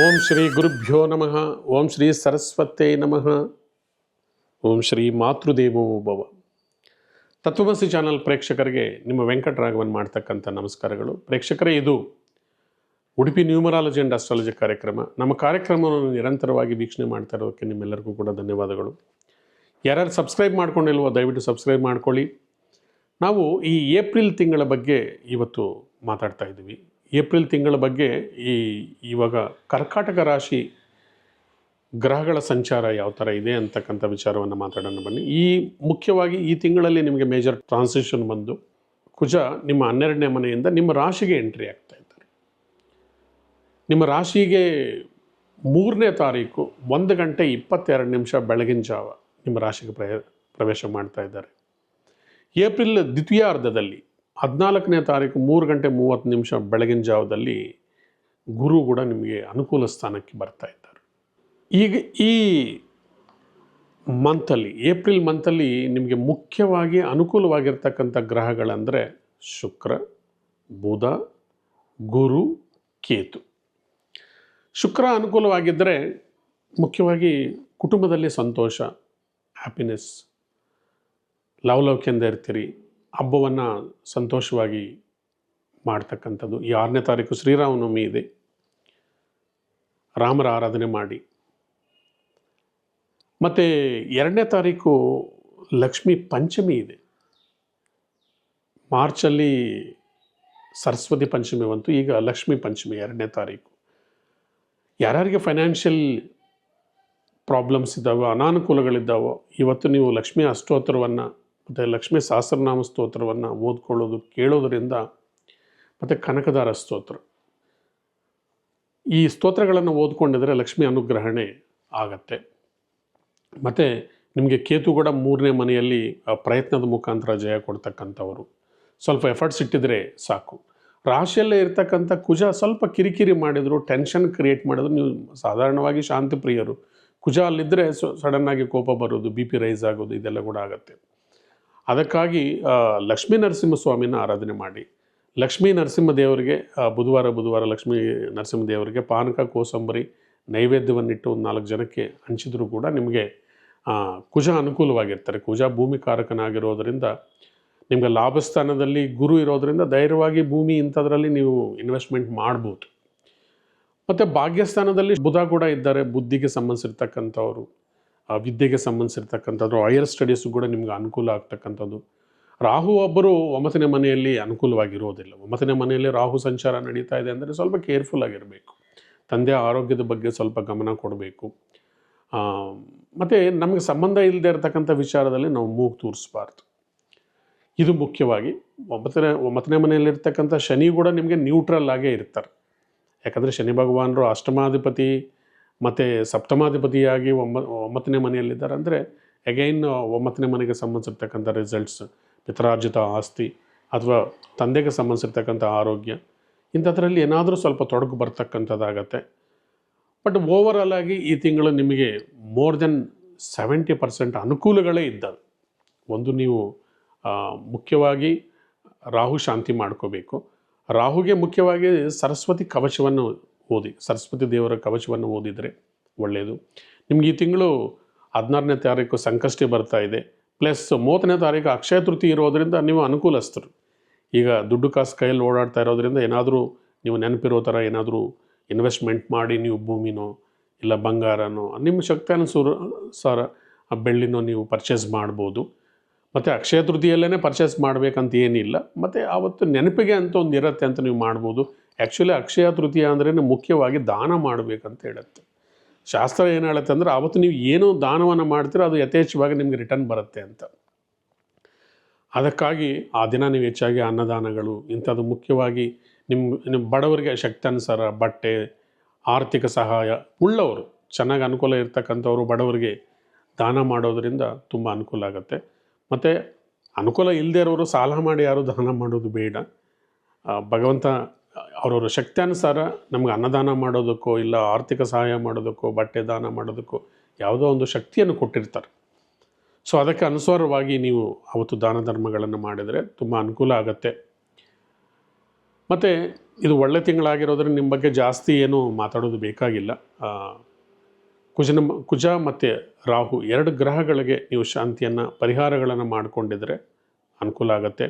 ಓಂ ಶ್ರೀ ಗುರುಭ್ಯೋ ನಮಃ. ಓಂ ಶ್ರೀ ಸರಸ್ವತೇ ನಮಃ. ಓಂ ಶ್ರೀ ಮಾತೃದೇವೋ ಭವ. ತತ್ವಮಸಿ ಚಾನಲ್ ಪ್ರೇಕ್ಷಕರಿಗೆ ನಿಮ್ಮ ವೆಂಕಟರಾಘವನ್ ಮಾಡ್ತಕ್ಕಂಥ ನಮಸ್ಕಾರಗಳು. ಪ್ರೇಕ್ಷಕರೇ, ಇದು ಉಡುಪಿ ನ್ಯೂಮರಾಲಜಿ ಆ್ಯಂಡ್ ಅಸ್ಟ್ರಾಲಜಿ ಕಾರ್ಯಕ್ರಮ. ನಮ್ಮ ಕಾರ್ಯಕ್ರಮವನ್ನು ನಿರಂತರವಾಗಿ ವೀಕ್ಷಣೆ ಮಾಡ್ತಾ ಇರೋದಕ್ಕೆ ನಿಮ್ಮೆಲ್ಲರಿಗೂ ಕೂಡ ಧನ್ಯವಾದಗಳು. ಯಾರ್ಯಾರು ಸಬ್ಸ್ಕ್ರೈಬ್ ಮಾಡ್ಕೊಂಡಿಲ್ವೋ, ದಯವಿಟ್ಟು ಸಬ್ಸ್ಕ್ರೈಬ್ ಮಾಡ್ಕೊಳ್ಳಿ. ನಾವು ಈ ಏಪ್ರಿಲ್ ತಿಂಗಳ ಬಗ್ಗೆ ಇವತ್ತು ಮಾತಾಡ್ತಾ ಇದ್ದೀವಿ. ಏಪ್ರಿಲ್ ತಿಂಗಳ ಬಗ್ಗೆ ಈ ಇವಾಗ ಕರ್ಕಾಟಕ ರಾಶಿ ಗ್ರಹಗಳ ಸಂಚಾರ ಯಾವ ಥರ ಇದೆ ಅಂತಕ್ಕಂಥ ವಿಚಾರವನ್ನು ಮಾತಾಡೋಣ ಬನ್ನಿ. ಈ ಮುಖ್ಯವಾಗಿ ಈ ತಿಂಗಳಲ್ಲಿ ನಿಮಗೆ ಮೇಜರ್ ಟ್ರಾನ್ಸಿಷನ್ ಬಂದು ಕುಜ ನಿಮ್ಮ ಹನ್ನೆರಡನೇ ಮನೆಯಿಂದ ನಿಮ್ಮ ರಾಶಿಗೆ ಎಂಟ್ರಿ ಆಗ್ತಾ ಇದ್ದಾರೆ. ನಿಮ್ಮ ರಾಶಿಗೆ ಮೂರನೇ ತಾರೀಕು ಒಂದು ಗಂಟೆ ಇಪ್ಪತ್ತೆರಡು ನಿಮಿಷ ಬೆಳಗಿನ ಜಾವ ನಿಮ್ಮ ರಾಶಿಗೆ ಪ್ರವೇಶ ಮಾಡ್ತಾ ಇದ್ದಾರೆ. ಏಪ್ರಿಲ್ ದ್ವಿತೀಯಾರ್ಧದಲ್ಲಿ ಹದಿನಾಲ್ಕನೇ ತಾರೀಕು ಮೂರು ಗಂಟೆ ಮೂವತ್ತು ನಿಮಿಷ ಬೆಳಗಿನ ಜಾವದಲ್ಲಿ ಗುರು ಕೂಡ ನಿಮಗೆ ಅನುಕೂಲ ಸ್ಥಾನಕ್ಕೆ ಬರ್ತಾ ಇದ್ದಾರೆ. ಈಗ ಈ ಮಂತಲ್ಲಿ, ಏಪ್ರಿಲ್ ಮಂತಲ್ಲಿ ನಿಮಗೆ ಮುಖ್ಯವಾಗಿ ಅನುಕೂಲವಾಗಿರ್ತಕ್ಕಂಥ ಗ್ರಹಗಳಂದರೆ ಶುಕ್ರ, ಬುಧ, ಗುರು, ಕೇತು. ಶುಕ್ರ ಅನುಕೂಲವಾಗಿದ್ದರೆ ಮುಖ್ಯವಾಗಿ ಕುಟುಂಬದಲ್ಲಿ ಸಂತೋಷ ಹ್ಯಾಪಿನೆಸ್ ಲವಲವಿಕೆಯಿಂದ ಇರ್ತೀರಿ ಹಬ್ಬವನ್ನು ಸಂತೋಷವಾಗಿ ಮಾಡ್ತಕ್ಕಂಥದ್ದು. ಈ ಆರನೇ ತಾರೀಕು ಶ್ರೀರಾಮನವಮಿ ಇದೆ. ರಾಮರ ಆರಾಧನೆ ಮಾಡಿ. ಮತ್ತು ಎರಡನೇ ತಾರೀಕು ಲಕ್ಷ್ಮೀ ಪಂಚಮಿ ಇದೆ. ಮಾರ್ಚಲ್ಲಿ ಸರಸ್ವತಿ ಪಂಚಮಿ ಬಂತು. ಈಗ ಲಕ್ಷ್ಮೀ ಪಂಚಮಿ ಎರಡನೇ ತಾರೀಕು. ಯಾರ್ಯಾರಿಗೆ ಫೈನಾನ್ಷಿಯಲ್ ಪ್ರಾಬ್ಲಮ್ಸ್ ಇದ್ದಾವೋ, ಅನಾನುಕೂಲಗಳಿದ್ದಾವೋ, ಇವತ್ತು ನೀವು ಲಕ್ಷ್ಮೀ ಅಷ್ಟೋತ್ತರವನ್ನು ಮತ್ತು ಲಕ್ಷ್ಮೀ ಸಹಸ್ರನಾಮ ಸ್ತೋತ್ರವನ್ನು ಓದ್ಕೊಳ್ಳೋದು, ಕೇಳೋದರಿಂದ ಮತ್ತು ಕನಕದಾರ ಸ್ತೋತ್ರ. ಈ ಸ್ತೋತ್ರಗಳನ್ನು ಓದ್ಕೊಂಡಿದ್ರೆ ಲಕ್ಷ್ಮಿ ಅನುಗ್ರಹಣೆ ಆಗತ್ತೆ. ಮತ್ತು ನಿಮಗೆ ಕೇತು ಕೂಡ ಮೂರನೇ ಮನೆಯಲ್ಲಿ ಪ್ರಯತ್ನದ ಮುಖಾಂತರ ಜಯ ಕೊಡ್ತಕ್ಕಂಥವರು. ಸ್ವಲ್ಪ ಎಫರ್ಟ್ಸ್ ಇಟ್ಟಿದ್ರೆ ಸಾಕು. ರಾಶಿಯಲ್ಲೇ ಇರ್ತಕ್ಕಂಥ ಕುಜ ಸ್ವಲ್ಪ ಕಿರಿಕಿರಿ ಮಾಡಿದ್ರು, ಟೆನ್ಷನ್ ಕ್ರಿಯೇಟ್ ಮಾಡಿದ್ರು, ನೀವು ಸಾಧಾರಣವಾಗಿ ಶಾಂತಿ ಪ್ರಿಯರು ಕುಜ ಅಲ್ಲಿದ್ದರೆ ಸಡನ್ನಾಗಿ ಕೋಪ ಬರೋದು, ಬಿ ಪಿ ರೈಸ್ ಆಗೋದು, ಇದೆಲ್ಲ ಕೂಡ ಆಗುತ್ತೆ. ಅದಕ್ಕಾಗಿ ಲಕ್ಷ್ಮೀ ನರಸಿಂಹಸ್ವಾಮಿನ ಆರಾಧನೆ ಮಾಡಿ. ಲಕ್ಷ್ಮೀ ನರಸಿಂಹ ದೇವರಿಗೆ ಬುಧವಾರ ಬುಧವಾರ ಲಕ್ಷ್ಮೀ ನರಸಿಂಹ ದೇವರಿಗೆ ಪಾನಕ, ಕೋಸಂಬರಿ ನೈವೇದ್ಯವನ್ನಿಟ್ಟು ಒಂದು ನಾಲ್ಕು ಜನಕ್ಕೆ ಹಂಚಿದರೂ ಕೂಡ ನಿಮಗೆ ಕುಜ ಅನುಕೂಲವಾಗಿರ್ತಾರೆ. ಕುಜ ಭೂಮಿ ಕಾರಕನಾಗಿರೋದರಿಂದ ನಿಮಗೆ ಲಾಭಸ್ಥಾನದಲ್ಲಿ ಗುರು ಇರೋದರಿಂದ ಧೈರ್ಯವಾಗಿ ಭೂಮಿ ಇಂಥದ್ರಲ್ಲಿ ನೀವು ಇನ್ವೆಸ್ಟ್ಮೆಂಟ್ ಮಾಡ್ಬೋದು. ಮತ್ತು ಭಾಗ್ಯಸ್ಥಾನದಲ್ಲಿ ಬುಧ ಕೂಡ ಇದ್ದಾರೆ. ಬುದ್ಧಿಗೆ ಸಂಬಂಧಿಸಿರ್ತಕ್ಕಂಥವ್ರು. ವಿದ್ಯೆಗೆ ಸಂಬಂಧಿಸಿರ್ತಕ್ಕಂಥದ್ದು ಹೈಯರ್ ಸ್ಟಡೀಸು ಕೂಡ ನಿಮ್ಗೆ ಅನುಕೂಲ ಆಗ್ತಕ್ಕಂಥದ್ದು. ರಾಹು ಒಬ್ಬರು ಒಂಬತ್ತನೇ ಮನೆಯಲ್ಲಿ ಅನುಕೂಲವಾಗಿರೋದಿಲ್ಲ. ಒಂಬತ್ತನೇ ಮನೆಯಲ್ಲಿ ರಾಹು ಸಂಚಾರ ನಡೀತಾ ಇದೆ ಅಂದರೆ ಸ್ವಲ್ಪ ಕೇರ್ಫುಲ್ ಆಗಿರಬೇಕು. ತಂದೆ ಆರೋಗ್ಯದ ಬಗ್ಗೆ ಸ್ವಲ್ಪ ಗಮನ ಕೊಡಬೇಕು. ಮತ್ತು ನಮಗೆ ಸಂಬಂಧ ಇಲ್ಲದೆ ಇರತಕ್ಕಂಥ ವಿಚಾರದಲ್ಲಿ ನಾವು ಮೂಗು ತೋರಿಸ್ಬಾರ್ದು. ಇದು ಮುಖ್ಯವಾಗಿ ಒಂಬತ್ತನೇ ಒಂಬತ್ತನೇ ಮನೆಯಲ್ಲಿರ್ತಕ್ಕಂಥ ಶನಿ ಕೂಡ ನಿಮಗೆ ನ್ಯೂಟ್ರಲ್ ಆಗೇ ಇರ್ತಾರೆ. ಯಾಕಂದರೆ ಶನಿ ಭಗವಾನರು ಅಷ್ಟಮಾಧಿಪತಿ ಮತ್ತು ಸಪ್ತಮಾಧಿಪತಿಯಾಗಿ ಒಂಬ, ಒಂಬತ್ತನೇ ಮನೆಯಲ್ಲಿದ್ದಾರೆ. ಅಂದರೆ ಅಗೈನ್ ಒಂಬತ್ತನೇ ಮನೆಗೆ ಸಂಬಂಧಿಸಿರ್ತಕ್ಕಂಥ ರಿಸಲ್ಟ್ಸ್ ಪಿತರಾರ್ಜಿತ ಆಸ್ತಿ ಅಥವಾ ತಂದೆಗೆ ಸಂಬಂಧಿಸಿರ್ತಕ್ಕಂಥ ಆರೋಗ್ಯ, ಇಂಥದ್ರಲ್ಲಿ ಏನಾದರೂ ಸ್ವಲ್ಪ ತೊಡಗು ಬರ್ತಕ್ಕಂಥದ್ದಾಗತ್ತೆ. ಬಟ್ ಓವರಾಲ್ ಆಗಿ ಈ ತಿಂಗಳು ನಿಮಗೆ ಮೋರ್ ದೆನ್ ಸೆವೆಂಟಿ ಪರ್ಸೆಂಟ್ ಅನುಕೂಲಗಳೇ ಇದ್ದಾವೆ. ಒಂದು ನೀವು ಮುಖ್ಯವಾಗಿ ರಾಹು ಶಾಂತಿ ಮಾಡ್ಕೋಬೇಕು. ರಾಹುಗೆ ಮುಖ್ಯವಾಗಿ ಸರಸ್ವತಿ ಕವಚವನ್ನು ಓದಿ, ಸರಸ್ವತಿ ದೇವರ ಕವಚವನ್ನು ಓದಿದರೆ ಒಳ್ಳೆಯದು. ನಿಮ್ಗೆ ಈ ತಿಂಗಳು ಹದಿನಾರನೇ ತಾರೀಕು ಸಂಕಷ್ಟಿ ಬರ್ತಾ ಇದೆ. ಪ್ಲಸ್ ಮೂವತ್ತನೇ ತಾರೀಕು ಅಕ್ಷಯ ತೃತಿ ಇರೋದರಿಂದ ನೀವು ಅನುಕೂಲಸ್ಥರು. ಈಗ ದುಡ್ಡು ಕಾಸು ಕೈಯಲ್ಲಿ ಓಡಾಡ್ತಾ ಇರೋದರಿಂದ ಏನಾದರೂ ನೀವು ನೆನಪಿರೋ ಥರ ಏನಾದರೂ ಇನ್ವೆಸ್ಟ್ಮೆಂಟ್ ಮಾಡಿ ನೀವು ಭೂಮಿನೋ ಇಲ್ಲ ಬಂಗಾರನೋ, ನಿಮ್ಮ ಶಕ್ತಿಯಾನುಸಾರ, ಸಾರ ಆ ಬೆಳ್ಳಿನೋ ನೀವು ಪರ್ಚೇಸ್ ಮಾಡ್ಬೋದು. ಮತ್ತು ಅಕ್ಷಯ ತೃತೀಯಲ್ಲೇ ಪರ್ಚೇಸ್ ಮಾಡಬೇಕಂತ ಏನಿಲ್ಲ. ಮತ್ತು ಆವತ್ತು ನೆನಪಿಗೆ ಅಂತ ಒಂದು ಇರುತ್ತೆ ಅಂತ ನೀವು ಮಾಡ್ಬೋದು. ಆ್ಯಕ್ಚುಲಿ ಅಕ್ಷಯ ತೃತೀಯ ಅಂದ್ರೇ ಮುಖ್ಯವಾಗಿ ದಾನ ಮಾಡಬೇಕಂತ ಹೇಳುತ್ತೆ. ಶಾಸ್ತ್ರ ಏನು ಹೇಳುತ್ತೆ ಅಂದರೆ ಆವತ್ತು ನೀವು ಏನೋ ದಾನವನ್ನು ಮಾಡ್ತೀರೋ ಅದು ಯಥೇಚ್ಛವಾಗಿ ನಿಮಗೆ ರಿಟರ್ನ್ ಬರುತ್ತೆ ಅಂತ. ಅದಕ್ಕಾಗಿ ಆ ದಿನ ನೀವು ಹೆಚ್ಚಾಗಿ ಅನ್ನದಾನಗಳು, ಇಂಥದ್ದು ಮುಖ್ಯವಾಗಿ ನಿಮ್ಮ ನಿಮ್ಮ ಬಡವರಿಗೆ ಶಕ್ತಾನುಸಾರ ಬಟ್ಟೆ, ಆರ್ಥಿಕ ಸಹಾಯ, ಉಳ್ಳವರು, ಚೆನ್ನಾಗಿ ಅನುಕೂಲ ಇರ್ತಕ್ಕಂಥವ್ರು ಬಡವರಿಗೆ ದಾನ ಮಾಡೋದರಿಂದ ತುಂಬ ಅನುಕೂಲ ಆಗುತ್ತೆ. ಮತ್ತು ಅನುಕೂಲ ಇಲ್ಲದೇ ಇರೋರು ಸಾಲ ಮಾಡಿ ಯಾರು ದಾನ ಮಾಡೋದು ಬೇಡ. ಭಗವಂತ ಅವರವರ ಶಕ್ತ್ಯಾನುಸಾರ ನಮ್ಗೆ ಅನ್ನದಾನ ಮಾಡೋದಕ್ಕೋ ಇಲ್ಲ ಆರ್ಥಿಕ ಸಹಾಯ ಮಾಡೋದಕ್ಕೋ, ಬಟ್ಟೆ ದಾನ ಮಾಡೋದಕ್ಕೋ ಯಾವುದೋ ಒಂದು ಶಕ್ತಿಯನ್ನು ಕೊಟ್ಟಿರ್ತಾರೆ. ಸೊ ಅದಕ್ಕೆ ಅನುಸಾರವಾಗಿ ನೀವು ಅವತ್ತು ದಾನ ಧರ್ಮಗಳನ್ನು ಮಾಡಿದರೆ ತುಂಬ ಅನುಕೂಲ ಆಗುತ್ತೆ. ಮತ್ತು ಇದು ಒಳ್ಳೆ ತಿಂಗಳಾಗಿರೋದ್ರಿಂದ ನಿಮ್ಮ ಬಗ್ಗೆ ಜಾಸ್ತಿ ಏನು ಮಾತಾಡೋದು ಬೇಕಾಗಿಲ್ಲ. ಕುಜನ ಕುಜ ಮತ್ತು ರಾಹು ಎರಡು ಗ್ರಹಗಳಿಗೆ ನೀವು ಶಾಂತಿಯನ್ನು, ಪರಿಹಾರಗಳನ್ನು ಮಾಡಿಕೊಂಡಿದ್ರೆ ಅನುಕೂಲ ಆಗುತ್ತೆ.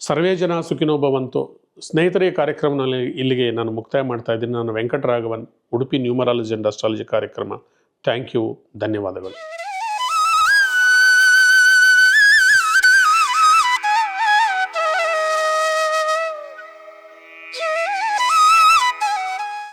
ಸರ್ವೇ ಜನ ಸುಖಿನೋ ಭವಂತು ಸ್ನೇಹಿತರೆ ಈ ಕಾರ್ಯಕ್ರಮದಲ್ಲಿ ಇಲ್ಲಿಗೆ ನಾನು ಮುಕ್ತಾಯ ಮಾಡ್ತಾ ಇದ್ದೀನಿ. ನಾನು Venkataraghavan, Udupi numerology and astrology ಕಾರ್ಯಕ್ರಮ. ಥ್ಯಾಂಕ್ ಯು ಧನ್ಯವಾದಗಳು.